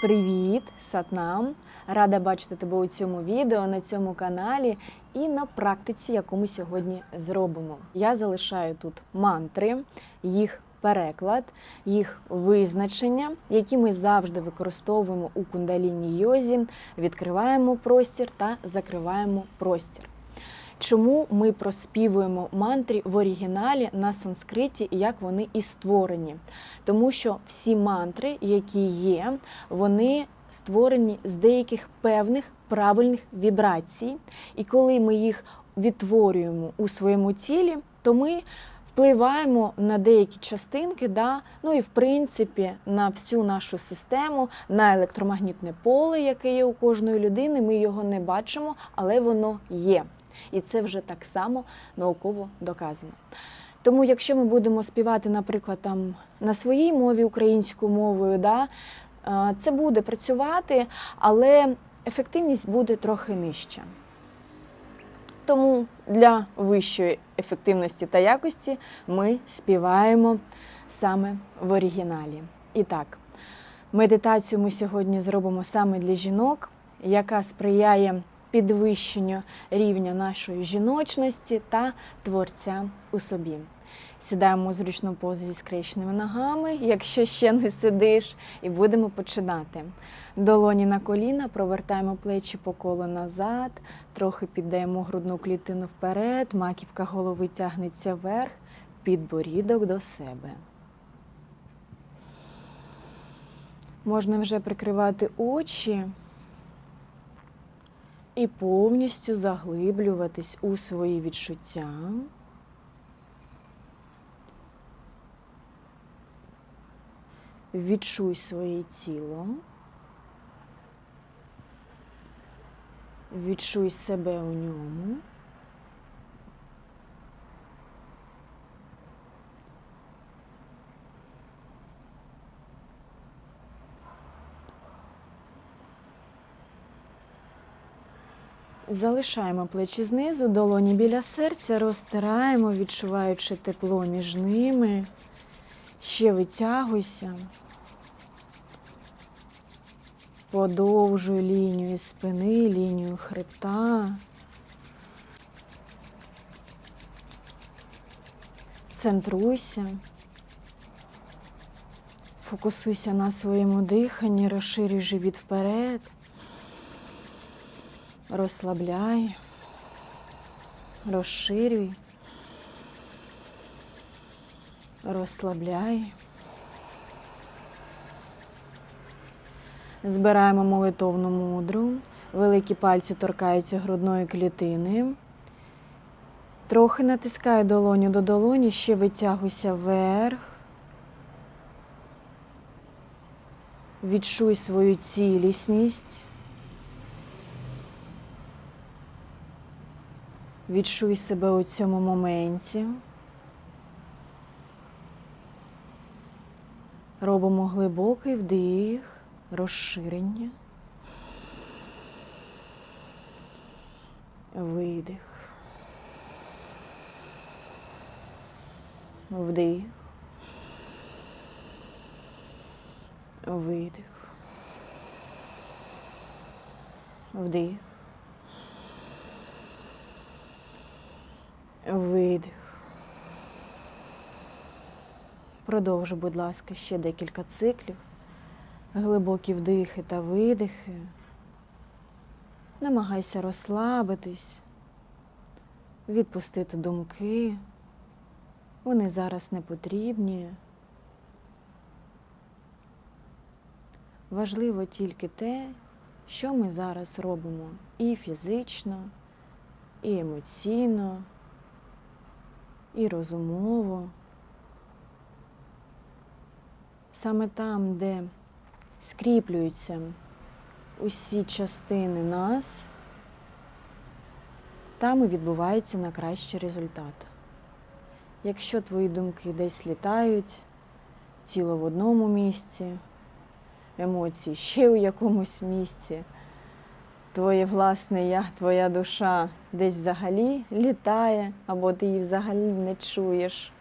Привіт, Сатнам! Рада бачити тебе у цьому відео, на цьому каналі і на практиці, яку ми сьогодні зробимо. Я залишаю тут мантри, їх переклад, їх визначення, які ми завжди використовуємо у кундаліні йозі, відкриваємо простір та закриваємо простір. Чому ми проспівуємо мантрі в оригіналі на санскриті, як вони і створені? Тому що всі мантри, які є, вони створені з деяких певних правильних вібрацій. І коли ми їх відтворюємо у своєму тілі, то ми впливаємо на деякі частинки, да? ну і в принципі на всю нашу систему, на електромагнітне поле, яке є у кожної людини. Ми його не бачимо, але воно є. І це вже так само науково доказано. Тому, якщо ми будемо співати, наприклад, там на своїй мові українською мовою, да, е, це буде працювати, але ефективність буде трохи нижча. Тому для вищої ефективності та якості ми співаємо саме в оригіналі. І так, медитацію ми сьогодні зробимо саме для жінок, яка сприяє підвищенню рівня нашої жіночності та творця у собі. Сідаємо у зручну позу зі скрещеними ногами, якщо ще не сидиш, і будемо починати. Долоні на коліна, провертаємо плечі по колу назад, трохи піддаємо грудну клітину вперед, маківка голови тягнеться вверх, підборідок до себе. Можна вже прикривати очі і повністю заглиблюватись у свої відчуття. Відчуй своє тіло. Відчуй себе у ньому. Залишаємо плечі знизу, долоні біля серця, розтираємо, відчуваючи тепло між ними. Ще витягуйся. Подовжуй лінію спини, лінію хребта. Центруйся. Фокусуйся на своєму диханні, розширюй живіт вперед. Розслабляй, розширюй, розслабляй. Збираємо молитовну мудру. Великі пальці торкаються грудної клітини. Трохи натискай долоню до долоні, ще витягуйся вверх. Відчуй свою цілісність. Відчуй себе у цьому моменті. Робимо глибокий вдих, розширення. Видих. Вдих. Видих. Вдих. Видих. Продовжуй, будь ласка, ще декілька циклів. Глибокі вдихи та видихи. Намагайся розслабитись, відпустити думки. Вони зараз не потрібні. Важливо тільки те, що ми зараз робимо і фізично, і емоційно і розумово. Саме там, де скріплюються усі частини нас, там і відбувається на кращий результат. Якщо твої думки десь літають, тіло в одному місці, емоції ще у якомусь місці, твоє власне я, твоя душа десь взагалі літає, або ти її взагалі не чуєш,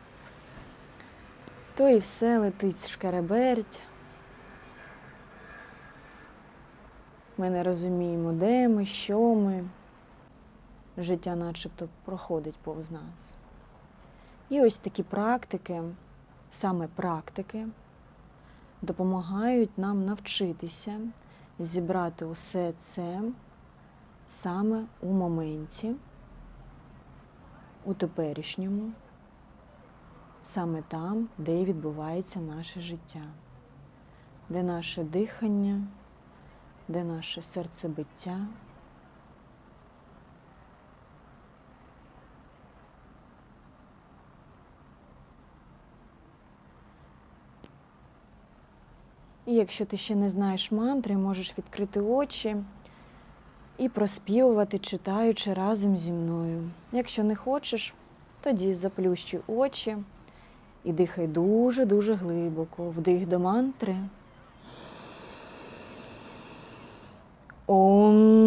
то і все летить шкереберть. Ми не розуміємо, де ми, що ми. Життя начебто проходить повз нас. І ось такі практики, саме практики, допомагають нам навчитися зібрати усе це саме у моменті, у теперішньому, саме там, де відбувається наше життя, де наше дихання, де наше серцебиття. І якщо ти ще не знаєш мантри, можеш відкрити очі і проспівувати, читаючи разом зі мною. Якщо не хочеш, тоді заплющуй очі і дихай дуже-дуже глибоко. Вдих до мантри. Ом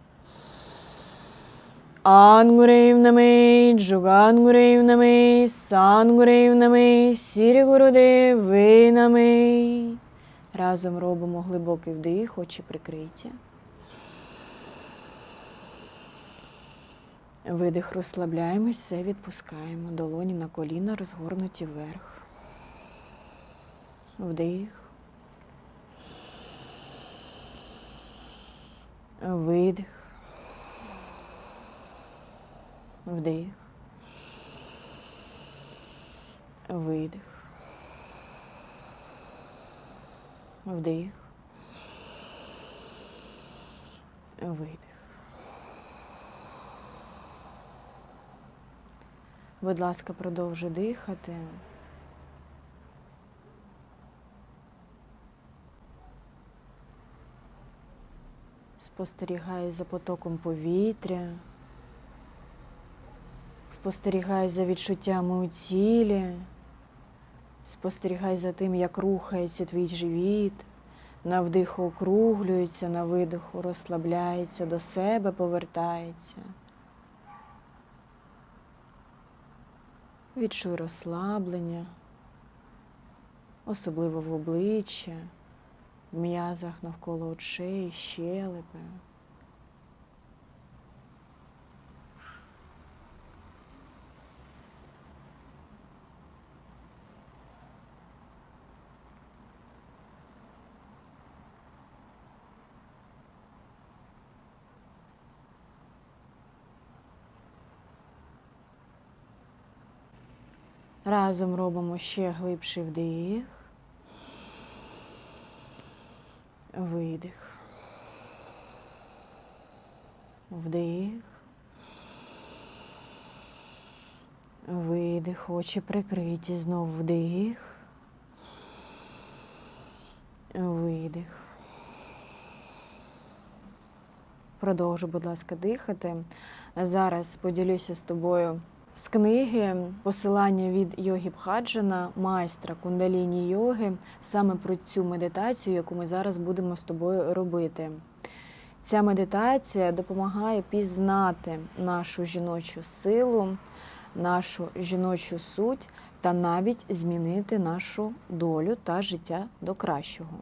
наме, Сангурев наме, Сірі Гурудеви наме. Разом робимо глибокий вдих, очі прикриті. Видих, розслабляємось, все відпускаємо. Долоні на коліна розгорнуті вверх. Вдих. Видих. Вдих. Видих. Вдих. Видих. Будь ласка, продовжуй дихати. Спостерігай за потоком повітря. Спостерігай за відчуттями у тілі. Спостерігай за тим, як рухається твій живіт. На вдиху округлюється, на видиху розслабляється, до себе повертається. Відчуй розслаблення, особливо в обличчя, в м'язах навколо очей, щелепи. Разом робимо ще глибший вдих. Видих. Вдих. Видих. Очі прикриті. Знову вдих. Видих. Продовжуй, будь ласка, дихати. Зараз поділюся з тобою з книги посилання від Йогі Бхаджана, майстра кундаліні йоги, саме про цю медитацію, яку ми зараз будемо з тобою робити. Ця медитація допомагає пізнати нашу жіночу силу, нашу жіночу суть та навіть змінити нашу долю та життя до кращого.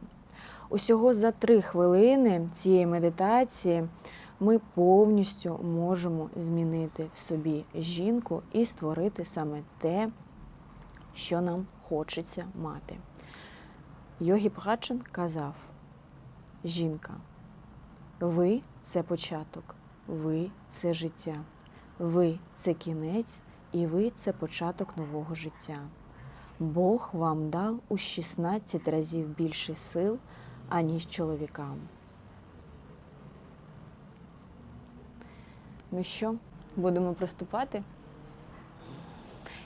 Усього за три хвилини цієї медитації ми повністю можемо змінити в собі жінку і створити саме те, що нам хочеться мати. Йогі Бхаджан казав: жінка, ви це початок, ви це життя, ви це кінець, і ви це початок нового життя. Бог вам дав у 16 разів більше сил, аніж чоловікам. Ну що, будемо приступати?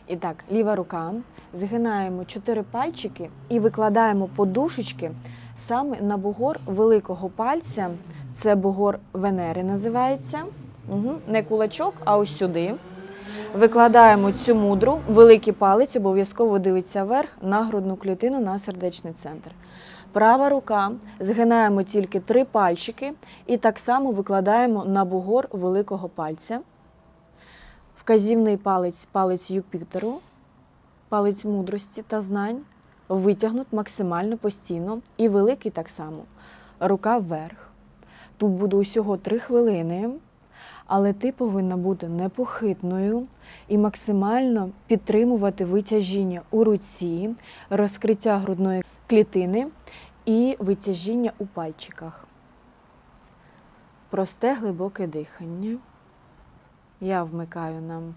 І так, ліва рука. Згинаємо чотири пальчики і викладаємо подушечки саме на бугор великого пальця. Це бугор Венери називається. Угу. Не кулачок, а ось сюди. Викладаємо цю мудру, великий палець обов'язково дивиться вверх на грудну клітину на сердечний центр. Права рука згинаємо тільки три пальчики і так само викладаємо на бугор великого пальця. Вказівний палець палець Юпітеру, палець мудрості та знань витягнут максимально постійно і великий так само. Рука вверх. Тут буде усього три хвилини, але ти повинна бути непохитною і максимально підтримувати витяжіння у руці, розкриття грудної клітини і витяжіння у пальчиках. Просте глибоке дихання. Я вмикаю нам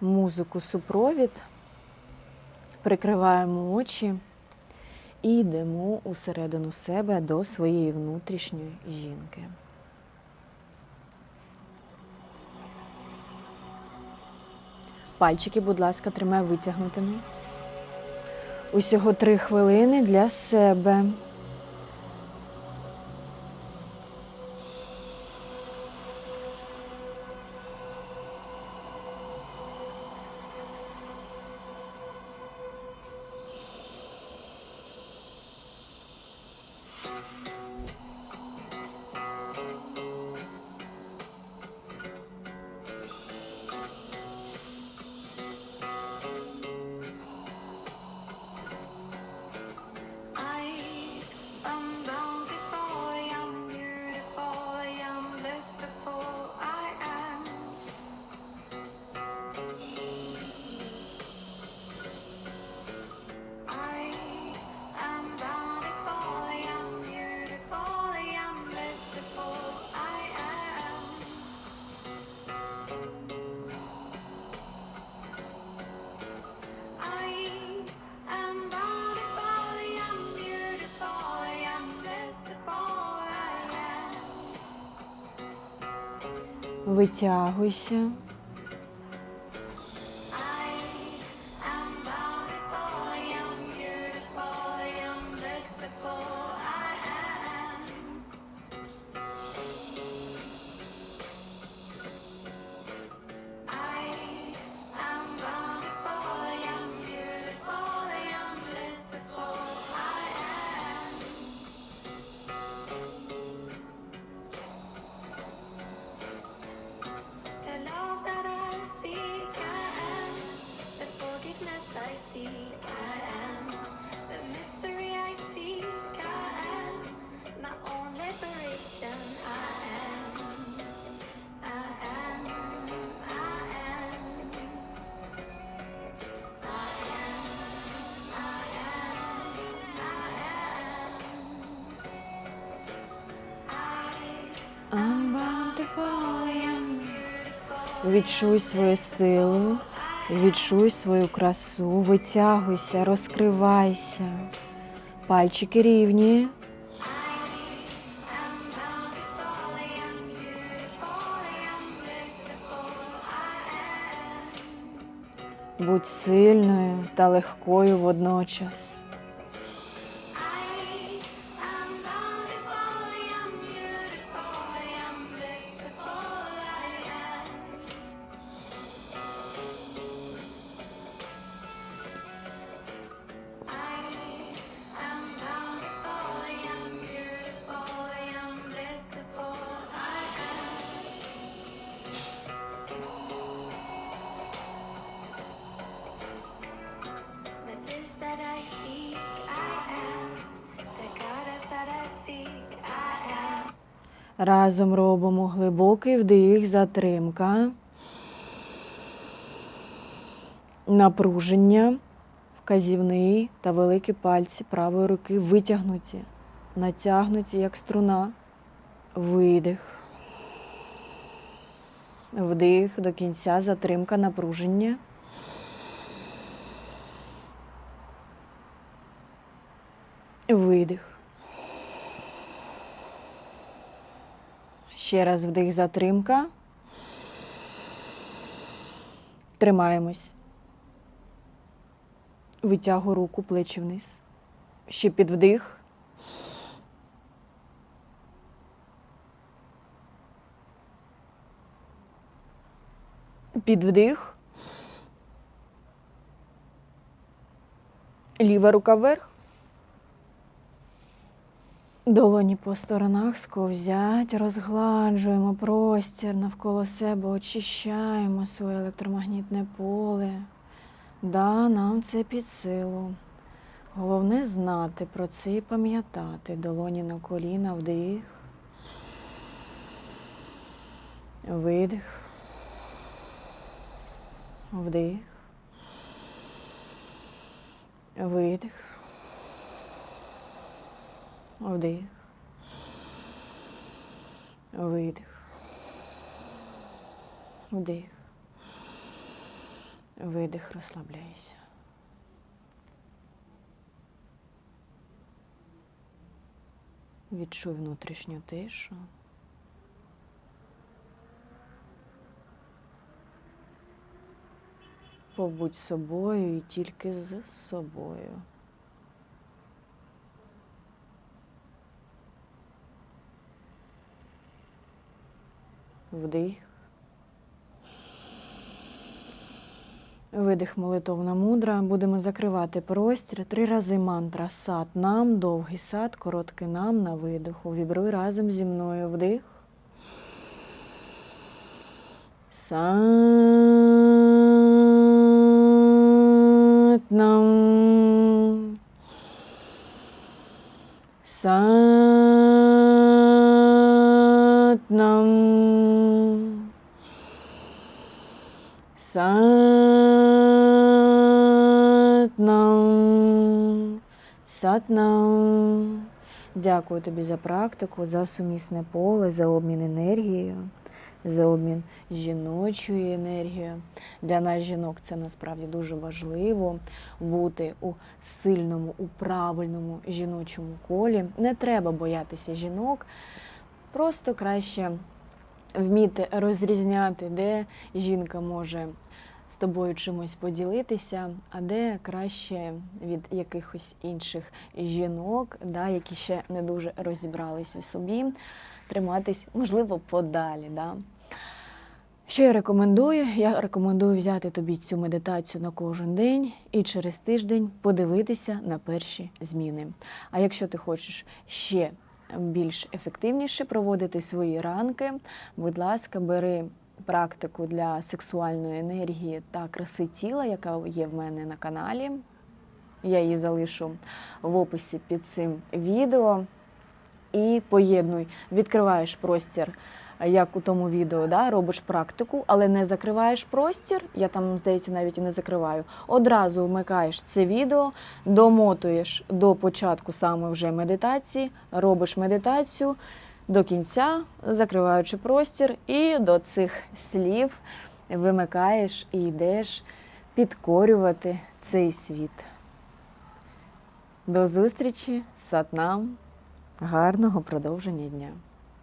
музику супровід, прикриваємо очі і йдемо усередину себе до своєї внутрішньої жінки. Пальчики, будь ласка, тримай витягнутими. Усього три хвилини для себе. Витягуйся. Відчуй свою силу, відчуй свою красу, витягуйся, розкривайся. Пальчики рівні. Будь сильною та легкою водночас. Разом робимо глибокий вдих, затримка. Напруження, вказівний та великі пальці правої руки витягнуті, натягнуті, як струна. Видих. Вдих до кінця, затримка, напруження. Видих. Ще раз вдих, затримка. Тримаємось. Витягу руку, плечі вниз. Ще під вдих. Під вдих. Ліва рука вверх. Долоні по сторонах сковзять, розгладжуємо простір навколо себе, очищаємо своє електромагнітне поле. Да, нам це під силу. Головне знати про це і пам'ятати. Долоні на коліна, вдих. Видих. Вдих. Видих. Вдих. Видих. Вдих. Видих, розслабляйся. Відчуй внутрішню тишу. Побудь собою і тільки з собою. Вдих. Видих молитовна мудра. Будемо закривати простір. Три рази мантра сад нам, довгий сад, короткий нам на видиху. Вібруй разом зі мною вдих. Сат нам. Сат нам. Сатнам. Сатнам. Дякую тобі за практику, за сумісне поле, за обмін енергією, за обмін жіночою енергією. Для нас, жінок, це насправді дуже важливо бути у сильному, у правильному жіночому колі. Не треба боятися жінок, просто краще вміти розрізняти, де жінка може з тобою чимось поділитися, а де краще від якихось інших жінок, да, які ще не дуже розібралися в собі, триматись, можливо, подалі. Да. Що я рекомендую? Я рекомендую взяти тобі цю медитацію на кожен день і через тиждень подивитися на перші зміни. А якщо ти хочеш ще більш ефективніше проводити свої ранки, будь ласка, бери практику для сексуальної енергії та краси тіла, яка є в мене на каналі. Я її залишу в описі під цим відео. І поєднуй, відкриваєш простір, як у тому відео, да, робиш практику, але не закриваєш простір. Я там, здається, навіть і не закриваю. Одразу вмикаєш це відео, домотуєш до початку саме вже медитації, робиш медитацію до кінця, закриваючи простір, і до цих слів вимикаєш і йдеш підкорювати цей світ. До зустрічі, сатнам, гарного продовження дня!